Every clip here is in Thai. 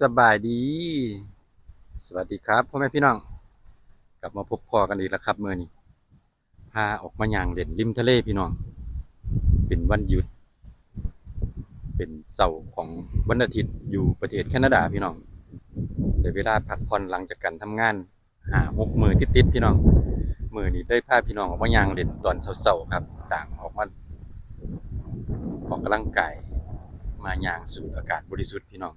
สบายดี สวัสดีครับพ่อแม่พี่น้อง กลับมาพบพอกันอีกแล้วครับเมื่อนี้พาออกมาย่างเล่นริมทะเลพี่น้อง เป็นวันหยุด เป็นเสาร์ของวันอาทิตย์อยู่ประเทศแคนาดาพี่น้องได้เวลาพักผ่อนหลังจากการทำงานหาหกมือติดๆพี่น้องมือนี้ได้พาพี่น้องออกมาย่างเล่นตอนเสาร์ครับ ต่างออกมาออกกำลังกายมาย่างสูดอากาศบริสุทธิ์พี่น้อง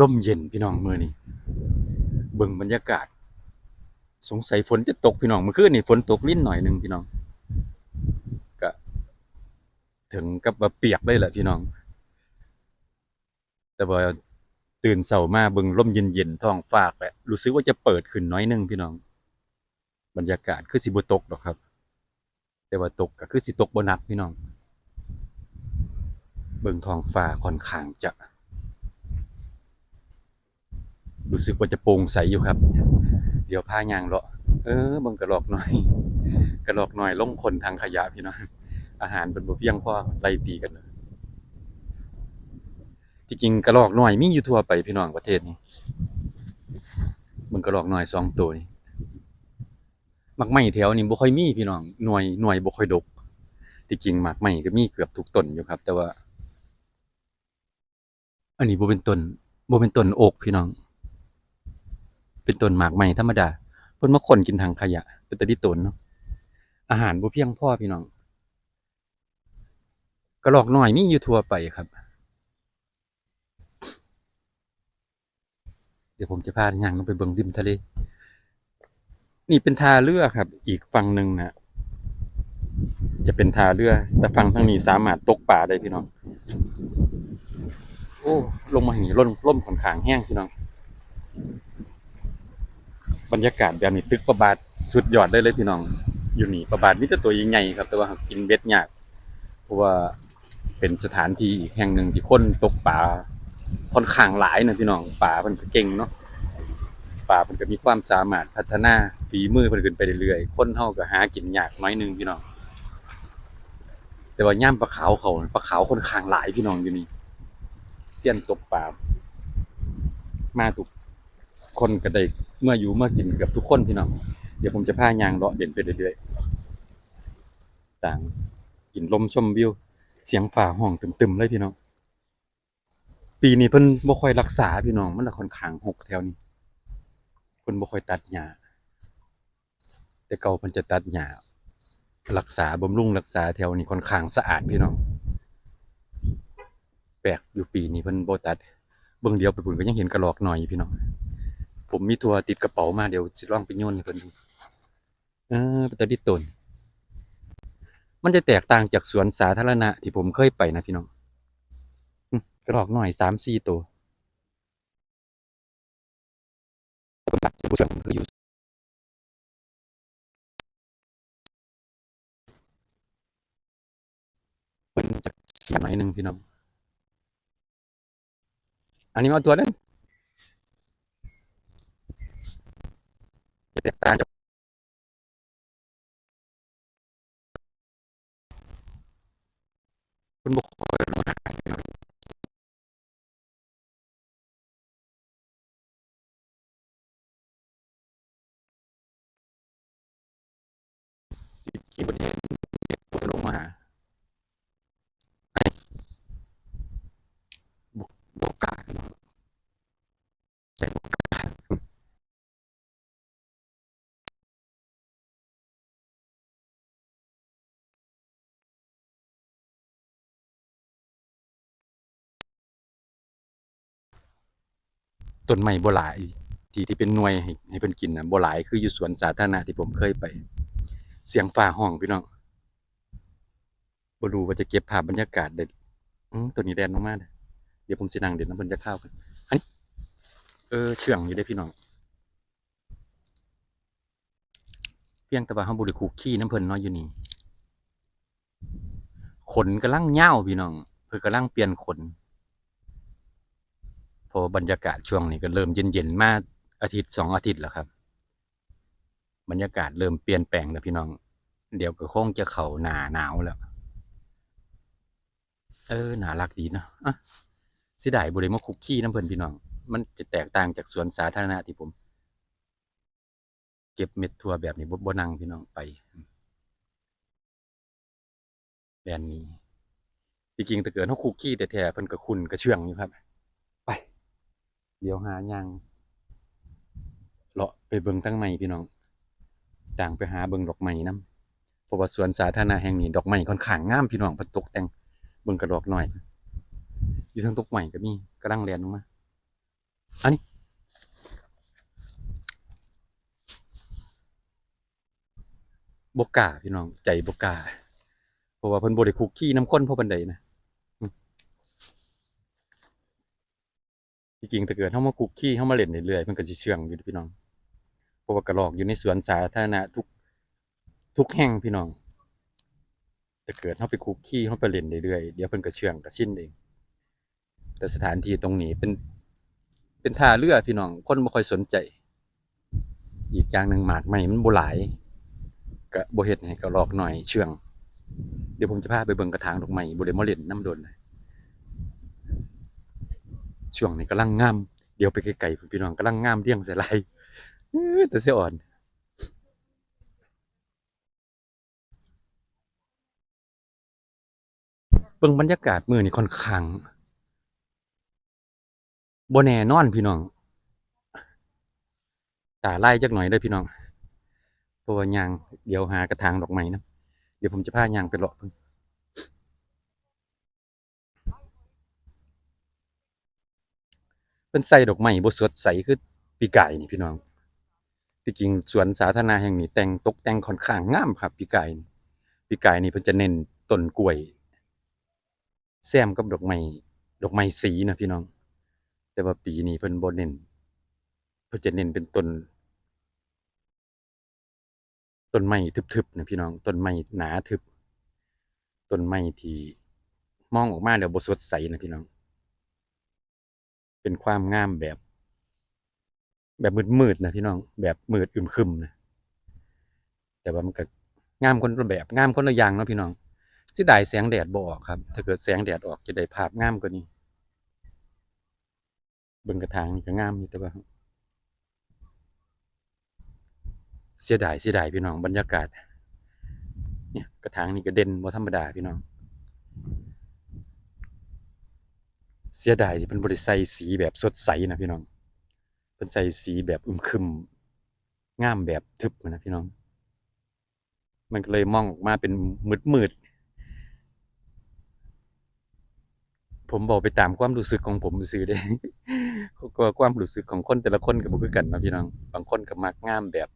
ลมเย็นพี่น้องมือนี้เบิ่งบรรยากาศ สงสัยฝนจะตกพี่น้องเมื่อคืนนี่ฝนตกลิ้นหน่อยหนึ่งพี่น้องก็ถึงกับว่าเปียกเลยแหละพี่น้อง แต่ว่าตื่นเช้ามาเบิ่งลมเย็นๆท้องฟ้าแหละรู้สึกว่าจะเปิดขึ้นน้อยหนึงพี่น้อง บรรยากาศคือสิบตกดอกครับ แต่ว่าตกก็คือสิตกบนักพี่น้อง เบิ่งท้องฟ้าค่อนข้างจะ รู้สึกว่าจะโปร่งใสอยู่ครับ เดี๋ยวพายางเลาะเออบังกระหรอกหน่อยกระหรอกหน่อยลงคนทางขยะพี่น้องอาหารเป็นบ่เพียงพอไล่ตีกันเลยที่จริงกระหรอกหน่อยมีอยู่ทั่วไปพี่น้องประเทศนี้เบิ่งกระหรอกหน่อยสองตัวนี่มักไหม้แถวนี้บ่ค่อยมีพี่น้องหน่วยหน่วยบ่ค่อยดกที่จริงหมากไหม้ก็มีเกือบทุกต้นอยู่ครับ แต่ว่า อันนี้บ่เป็นต้นบ่เป็นต้นโอกพี่น้อง เป็นต้นหมากใหม่ธรรมดาเพิ่นมาขนกินทางขยะ เป็นตะดิตนเนาะอาหารบ่เพียงพ่อพี่น้องกระรอกน้อยมีอยู่ทั่วไปครับ เดี๋ยวผมจะพาย่างลงไปเบิ่งริมทะเล นี่เป็นท่าเรือครับ อีกฝั่งหนึ่งนะจะเป็นท่าเรือ แต่ฝั่งทางนี้สามารถตกปลาได้พี่น้อง โอ้ ลงมาอย่างนี้ล่มล่มค่อนขางแห้งพี่น้อง บรรยากาศแบบนี้ตึกประบาทสุดยอดได้เลยพี่น้อง อยู่นี่ประบาทมีแต่ตัวใหญ่ครับ แต่ว่ากินเบ็ดยากเพราะว่าเป็นสถานที่อีกแห่งหนึ่งที่คนตกปลาค่อนข้างหลายนะพี่น้องป่ามันก็เก่งเนาะป่ามันก็มีความสามารถพัฒนาฝีมือเพิ่นขึ้นไปเรื่อยๆคนเฮาก็หากินยากน้อยหนึงพี่น้อง แต่ว่าย่ามปลาขาวเขาปลาขาวค่อนข้างหลายพี่น้องอยู่นี่เสี้ยนตกปลามาทุกคนก็ได้ เมื่ออยู่เมื่อกินกือบทุกคนพี่น้อง เดี๋ยวผมจะพายางเลาะเด่นไปเรื่อยๆ ต่างกินลมชมวิว เสียงฝ่าห้องตึมๆเลยพี่น้อง ปีนี้เพิ่นบ่ค่อยรักษาพี่น้อง มันละค่อนข้างหกแถวนี้ เพิ่นบ่ค่อยตัดหญ้า แต่เก่าเพิ่นจะตัดหญ้ารักษาบำรุงรักษาแถวนี้ค่อนข้างสะอาดพี่น้อง แปลกอยู่ปีนี้เพิ่นบ่ตัด เบิ่งเดียวไปพุ่นก็ยังเห็นกระหรอกหน่อยอยู่พี่น้อง ผมมีทัวร์ติดกระเป๋ามาเดี๋ยวสิลองไปโยนให้เพิ่นดูเออเป็นตาดิตน มันจะแตกต่างจากสวนสาธารณะที่ผมเคยไปนะพี่น้องกระรอกหน่อยสามสี่ตัวต่ผมตัดผู้เสืองคืออยู่เป็นจากเขียนหน่อยหนึ่งพี่น้อง อันนี้มาตัวนั้นจะแต กต่างจากคุณบุคคลมาหาพี่น้องที่ขี่บนเห็นตัวลงมาหาไอ้บุกบุกกาพี่น้องใจบุกกา ต้นไม้บ่หลายที่ที่เป็นหน่วยให้ให้เพิ่นกินนะบ่หลายคืออยู่สวนสาธารณะที่ผมเคยไป เสียงฟ้าห้องพี่น้องบ่รู้ว่าจะเก็บภาพบรรยากาศได้ตัวนี้แดนมาเด้อเดี๋ยวผมสินั่งเดี๋ยวน้ำเพิ่นจะเข้ากันอันเออเชื่องอยู่เด้พี่น้องเพียงแต่ว่าเฮาบ่ได้คุกคีน้ำเพิ่นเนาะอยู่นี่ขนกำลังยาวพี่น้องเพิ่นกำลังเปลี่ยนขน พอบรรยากาศช่วงนี้ก็เริ่มเย็นๆมาอาทิตย์สองอาทิตย์แล้วครับ บรรยากาศเริ่มเปลี่ยนแปลงแล้วพี่น้อง เดี๋ยวก็คงจะเข้าหนาหนาวแล้ว เออหนารักดีเนาะอะสิได้บ่ได้มาคุกคีน้ำเพิ่นพี่น้อง มันจะแตกต่างจากสวนสาธารณะที่ผม เก็บเม็ดทั่วแบบนี้บบนังพี่น้องไปแบรนด์นี้จริงๆถ้าเกิดเฮาคุกคีแท้เพิ่นก็คุ้นก็เชื่องอยู่ครับ เดี๋ยวหาย่างเลาะไปเบิ่งทั้งใหม่พี่น้องต่างไปหาเบิ่งดอกไม้นํเพราะว่าสวนสาธารณะแห่งนี้ดอกไม้ค่อนข้างงามพี่น้องเพิ่นตกแต่งเบิ่งกระดอกหน่อยอยู่ทางตกใหม่ก็มีกำลังเรียนลงมาอันนี้บกล้าพี่น้องใจบกล้าเพราะว่าเพิ่นบ่ได้คุกกี้น้ำข้นพราะบันไดนะอืม ที่จริงถ้าเกิดเฮามาคุกกี้เฮามาเล่นเรื่อยๆมันก็สิเชื่องอยู่พี่น้องเพราะว่ากระรอกอยู่ในสวนสาธารณะทุกทุกแห่งพี่น้องถ้าเกิดเฮาไปคุกกี้เฮาไปเล่นเรื่อยๆเดี๋ยวเพิ่นก็เชื่องก็ชินเอง แต่สถานที่ตรงนี้เป็นเป็นท่าเรือพี่น้องคนบ่ค่อยสนใจ อีกอย่างหนึ่งหมากใหม่มันบ่หลายก็บ่เฮ็ดให้กระรอกหน่อยเชื่อง เดี๋ยวผมจะพาไปเบิ่งกระถางดอกไม้บ่ได้มาเล่นน้ำดนเลย ช่วงนี้กำลังงาม เดี๋ยวไปไกลๆพุ่นพี่น้องกำลังงามเรียงใส่ลายอื้อแต่เสียอ่อนเบิ่งบรรยากาศมือนี้ค่อนข้างบ่แน่นอนพี่น้องตาไล่จักหน่อยเด้อพี่น้องเพราะว่ายางเดี๋ยวหากระถางดอกไม้นะเดี๋ยวผมจะพายางไปเลาะเพิ่น เพิ่นใส่ดอกไม้บ่สดใสคือปีกายนี่พี่น้องที่จริงสวนสาธารณะแห่งนี้แต่งตกแต่งค่อนข้างงามครับปีกายนี่ปีกายนี่เพิ่นจะเน้นต้นกล้วยแซมกับดอกไม้ดอกไม้สีนะพี่น้อง แต่ว่าปีนี้เพิ่นบ่เน้นเพิ่นจะเน้นเป็นต้นต้นไม้ทึบๆนะพี่น้องต้นไม้หนาทึบต้นไม้ที่มองออกมาแล้วบสดใสนะพี่น้อง เป็นความงามแบบ แบบมืดๆนะพี่น้อง แบบมืดอึมครึมนะแต่ว่ามันก็งามคนละแบบงามคนละอย่างเนาะพี่น้องเสิได้แสงแดดบ่ออกครับ ถ้าเกิดแสงแดดออกจะได้ภาพงามกว่านี้เบิ่งกระถางนี่ก็งามอยู่แต่ว่าเสียดายเสียดายพี่น้องบรรยากาศ เนี่ยกระถางนี่ก็เด่นบ่ธรรมดาพี่น้อง เสียดายที่เพิ่นบ่ได้ใส่สีแบบสดใสนะพี่น้องเพิ่นใส่สีแบบอึมครึมงามแบบทึบนะพี่น้อง มันก็เลยมองออกมาเป็นมืดๆผมบอกไปตามความรู้สึกของผมซื่อๆเด้ก็ความรู้สึกของคนแต่ละคนก็บ่คือกันนะพี่น้อง บางคนก็มักงามแบบ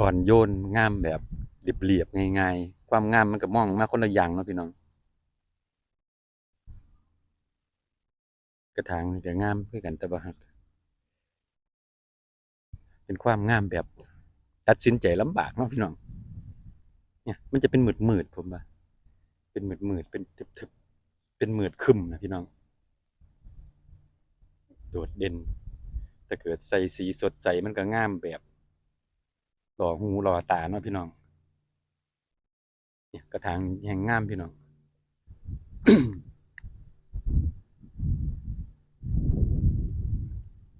อ่อนโยนงามแบบเรียบๆง่ายๆ ความงามมันก็มองมาคนละอย่างเนาะพี่น้อง กระถางนี่ก็งามคือกันต่ว่าหักเป็นความงามแบบตัดสินใจลำบากเนาะพี่น้อง เนี่ย มันจะเป็นหมืดๆผมว่าเป็นหมืดๆเป็นทึบๆเป็นหมืดคึมนะพี่น้อง โดดเด่นถ้าเกิดใส่สีสดใสมันก็งามแบบหล่อหูหล่อตาเนาะพี่น้อง เนี่ยกระถางแห่งงามพี่น้อง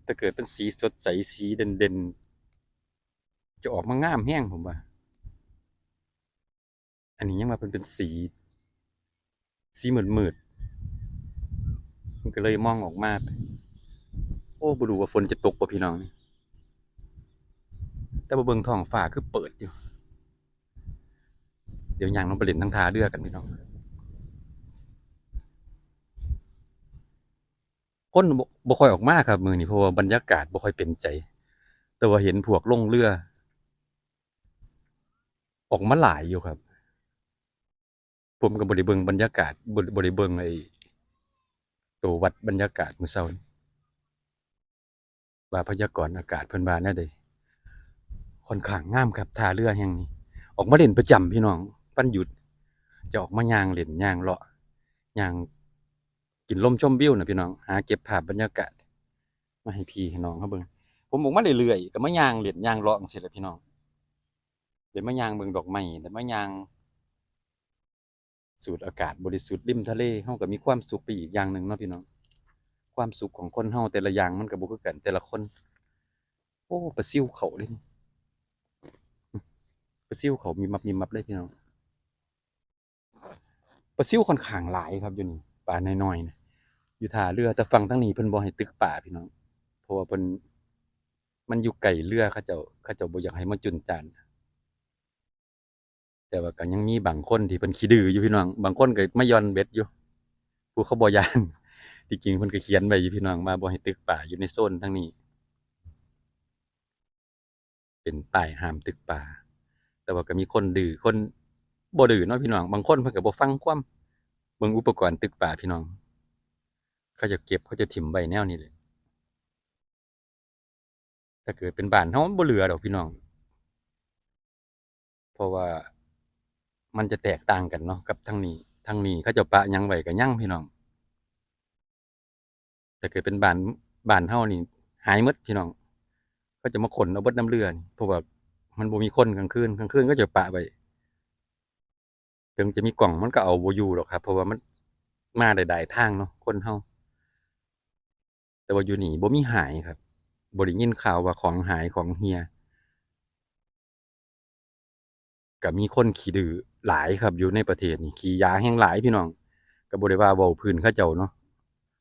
ถ้าเกิดเป็นสีสดใสสีเด่นๆ จะออกมางามแห้งผมว่า อันนี้ยังมาเป็นเป็นสี สีเหมือนมืดมันก็เลยมองออกมาโอ้บ่รู้ว่าฝนจะตกป่ะพี่น้อง แต่บ่เบิ่งท้องฟ้าคือเปิดอยู่ เดี๋ยวย่างลงไปเล่นทั้งทาเรือกันพี่น้อง คนบ่ค่อยออกมาครับ มือนี้เพราะว่าบรรยากาศบ่ค่อยเป็นใจ แต่ว่าเห็นพวกลงเรือ ออกมาหลายอยู่ครับ ผมก็บ่ได้เบิงบรรยากาศบ่บ่ได้เบิงไอ้ตัววัดบรรยากาศมือเช้าว่าพยากรณ์อากาศเพิ่นว่าแนวใดค่อนข้างงามครับท่าเรือแห่งนี้ ออกมาเล่นประจำพี่น้องวันหยุด จะออกมายางเล่นยางเลาะยาง กินลมชมวิวนะพี่น้อง หาเก็บภาพบรรยากาศมาให้พี่ให้น้องเขาเบิ่งผมออกมาเรื่อยๆก็มายางเล่นย่างเลาะจังซี่แหละพี่น้องเดี๋ยวมายางเบิ่งดอกไม้เดี๋ยวมายาง สูดอากาศบริสุทธิ์ริมทะเลเฮาก็มีความสุขไปอีกอย่างหนึ่งเนาะพี่น้อง ความสุขของคนเฮาแต่ละอย่างมันก็บ่คือกันแต่ละคน โอ้ปลาซิวเขาเลยปลาซิวเขามีมับมีมับเลยพี่น้องปลาซิวค่อนข้างหลายครับอยู่นี่ปลาน้อยๆนะ อยู่ท่าเรือแต่ฝั่งทั้งนี้เพิ่นบ่ให้ตึกป่าพี่น้อง เพราะว่าเพิ่นมันอยู่ไกลเรือเขาเจ้าเขาเจ้าบ่อยากให้มันจุนจานแต่ว่าก็ยังมีบางคนที่เพิ่นขี้ดื้ออยู่พี่น้อง บางคนก็ไมาย่อนเบ็ดอยู่ ผู้เขาบ่ยานที่จริงเพิ่นก็เขียนไว้อยู่พี่น้องมาบ่ให้ตึกป่าอยู่ในโซนทั้งนี้ เป็นป้ายห้ามตึกป่า แต่ว่าก็มีคนดื้อคนบ่ดื้อเนาะพี่น้อง บางคนเพิ่นก็บ่ฟังความเบิ่งอุปกรณ์ตึกป่าพี่น้อง เขาจะเก็บเขาจะถิ่มไว้แนวนี้เลยถ้าเกิดเป็นบ้านเฮามันบ่เหลือดอกพี่น้อง เพราะว่ามันจะแตกต่างกันเนาะกับทางนี้ทางนี้เขาจะปะยังไว้ก็ยังพี่น้องถ้าเกิดเป็นบ้านบ้านเฮานี่หายมดพี่น้องเขาจะมาขนเอาเบิดน้ำเรือนี่เพราะว่ามันบ่มีคนกลางคืนกลางคืนก็จะปะไว้ถึงจะมีกล่องมันก็เอาบ่อยู่หรอกครับ เพราะว่ามันมาได้ทางเนาะคนเฮา แต่ว่าอยู่นี่บ่มีหายครับบ่ได้ยินข่าวว่าของหายของเฮียก็มีคนขี้ดื้อหลายครับอยู่ในประเทศนี่ขี้ยาแห้งหลายพี่น้องก็บ่ได้ว่าเว้าพื้นเขาเจ้าเนาะ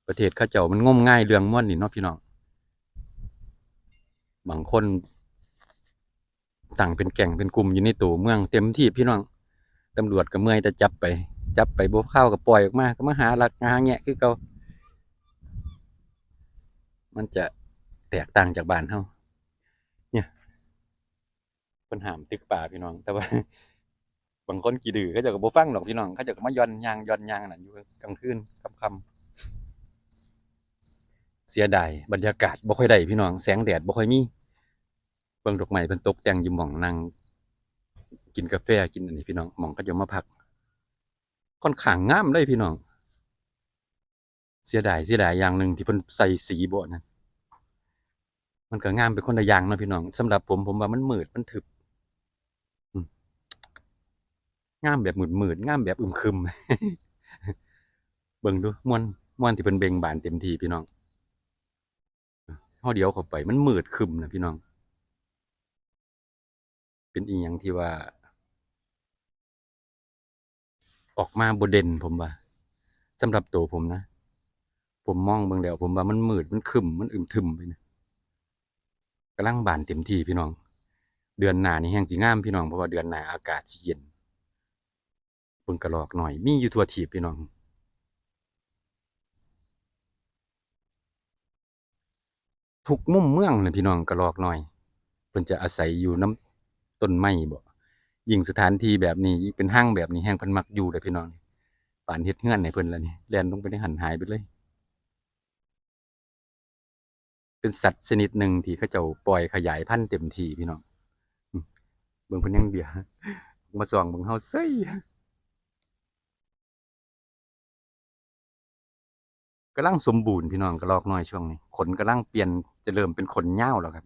ประเทศเขาเจ้ามันงมง่ายเรื่องม่วนนี่เนาะพี่น้องบางคนตั้งเป็นแก่งเป็นกลุ่มอยู่ในตัวเมืองเต็มที่พี่น้องตำรวจก็เมื่อยแต่จับไป จับไปบ่เข้าก็ปล่อยออกมาก็มาหาหลักหาแงะคือเก่า มันจะแตกต่างจากบ้านเฮาเนี่ยเพิ่นห้ามตึกป่าพี่น้อง แต่ว่า บางคนกี่ดื้อเขาจะก็บ่ฟังหรอกพี่น้องเขาจะก็มาย้อนยางย้อนยางนั่นอยู่กลางคืนค่ำเสียดายบรรยากาศบ่ค่อยได้พี่น้องแสงแดดบ่ค่อยมีเบิ่งดอกไม้เพิ่นตกแต่งอยู่หม่องนั่งกินกาแฟกินอันนี้พี่น้องหม่องก็จะมาพัก ค่อนข้างงามเลยพี่น้อง เสียดายเสียดายอย่างหนึ่งที่เพิ่นใส่สีบ่นั่นมันก็งามเป็นคนละอย่างนะพี่น้องสำหรับผมผมว่ามันมืดมันทึบงามแบบหมืดๆงามแบบอึมครึม เบิ่งดูม่วนม่วนที่เพิ่นเบ่งบานเต็มทีพี่น้องเฮาเดียวเข้าไปมันมืดคึมนะพี่น้อง เป็นอีหยังที่ว่า ออกมาบ่เด่นผมว่าสำหรับตัวผมนะ ผมมองเบิ่งแล้วผมว่ามันมืดมันคึมมันอึมครึมไปนะกำลังบานเต็มที่พี่น้อง เดือนหน้านี่แฮงสิงามพี่น้องเพราะว่าเดือนหน้าอากาศเย็นเบิ่งกระรอกหน่อยมีอยู่ทั่วทีพี่น้อง ทุกมุมเมืองเลยพี่น้องกระรอกหน่อยเพิ่นจะอาศัยอยู่น้ำต้นไม้บ่ยิ่งสถานที่แบบนี้เป็นห้างแบบนี้แห่งเพิ่นมักอยู่เด้อพี่น้องป่านเฮ็ดเฮือนให้เพิ่นแล้วนี่แล่นลงไปในหันหายไปเลย เป็นสัตว์ชนิดหนึ่งที่เขาเจ้าปล่อยขยายพันธุ์เต็มที่พี่น้องอืมเบิ่งเพิ่นยังเดียมาส่องเบิ่งเฮาเซ้ยกำลังสมบูรณ์พี่น้องกระรอกน้อยช่วงนี้ขนกำลังเปลี่ยนจะเริ่มเป็นขนยาแล้วครับ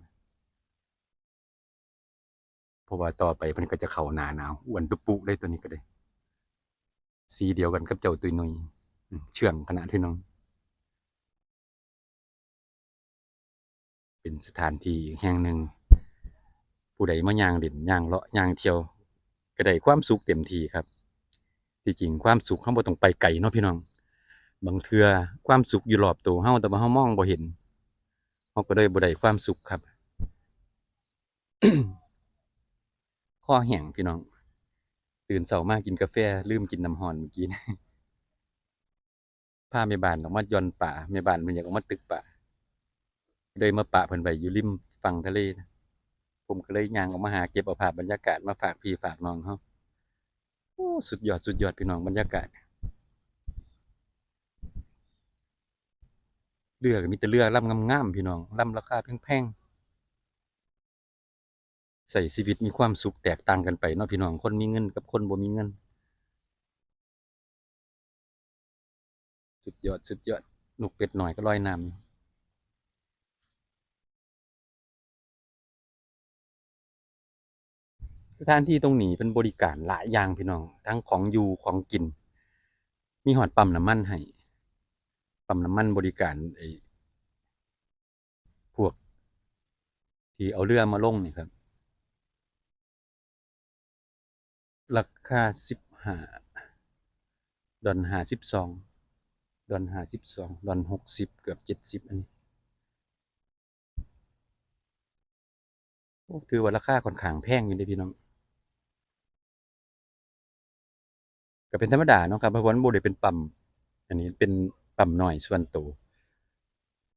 เพราะว่าต่อไปมันก็จะเข้าหนาหนาวอ้วนตุปุได้ตัวนี้ก็ได้ สีเดียวกันกับเจ้าตุยนุยเชื่องขนาดที่น้อง เป็นสถานที่แห่งหนึ่ง ผู้ใดมาย่างเด่นย่างเลาะย่างเที่ยวก็ได้ความสุขเต็มที่ครับที่จริงความสุขเขาบ่ต้องไปไกลเนาะพี่น้อง บางเทื่อความสุขอยู่รอบตัวเฮาแต่ว่าเฮามองบ่เห็นเฮาก็เลยบ่ได้ความสุขครับคอแห้งพี่น้อง ตื่นเช้ามากินกาแฟ ลืมกินน้ำร้อนเมื่อกี้พาแม่บ้านออกมาย่อนป่าแม่บ้านเพิ่นอยากออกมาตึกป่า เลยมาปะเพิ่นไว้อยู่ริมฝั่งทะเลนะผมก็เลยย่างออกมาหาเก็บเอาภาพบรรยากาศมาฝากพี่ฝากน้องเฮาโอ้สุดยอดสุดยอดพี่น้องบรรยากาศเรือก็มีแต่เรือลำงามๆพี่น้องลำราคาแพงๆใส่ชีวิตมีความสุขแตกต่างกันไปเนาะพี่น้องคนมีเงินกับคนบ่มีเงิน สุดยอดสุดยอดหนุกเป็ดหน่อยก็ลอยน้ำ สถานที่ตรงนี้เป็นบริการหลายอย่างพี่น้อง ทั้งของอยู่ของกิน มีหอดปั๊มน้ำมันให้ปั๊มน้ำมันบริการไอ้พวก ที่เอาเรือมาลงนี่ครับ ราคาสิบห้าดอนห้าสิบสองดอนห้าสิบสองดอนหกสิบเกือบเจ็ดสิบอันนี้โอ้ถือว่าราคาค่อนข้างแพงอยู่เด้อพี่น้อง ก็เป็นธรรมดาเนาะครับเพราะว่ามันบ่ได้เป็นปั๊มอันนี้เป็นปั๊มหน้อยส่วนตัว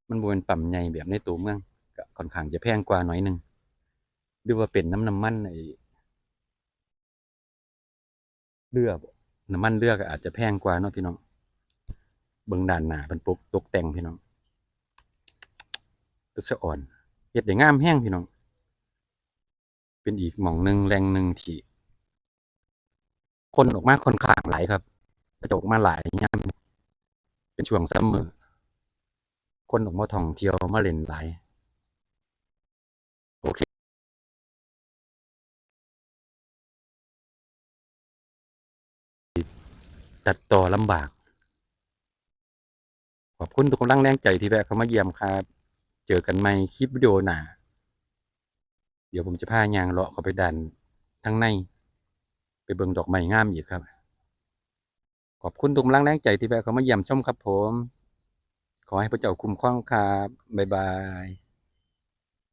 มันบ่เป็นปั๊มใหญ่แบบในตัวเมืองก็ค่อนข้างจะแพงกว่าหน่อยหนึงหรือว่าเป็นน้ำน้ำมันไอ้เรือบน้ำมันเรือกอาจจะแพงกว่าเนาะพี่น้องเบิ่งด้านหน้าเพิ่นปกตกแต่งพี่น้องตัวสะอ่อนเฮ็ดได้งามแฮงพี่น้อง เป็นอีกหม่องหนึ่งแหล่งหนึ่งที่ คนออกมาค่อนข้างหลายครับ กระจกมาหลายยามเป็นช่วงซัมเมอร์คนออกมาท่องเที่ยวมาเล่นหลายโอเคตัดต่อลำบาก ขอบคุณทุกกำลังแรงใจที่แวะเข้ามาเยี่ยมครับ เจอกันใหม่คลิปวิดีโอหน้าเดี๋ยวผมจะพายางเลาะเข้าไปดันทั้งใน เบิ่งดอกไม้งามอีกครับ ขอบคุณทุกกำลังแรงใจที่แวะเข้ามาเยี่ยมชมครับผม ขอให้พระเจ้าคุ้มครองครับบ๊ายบาย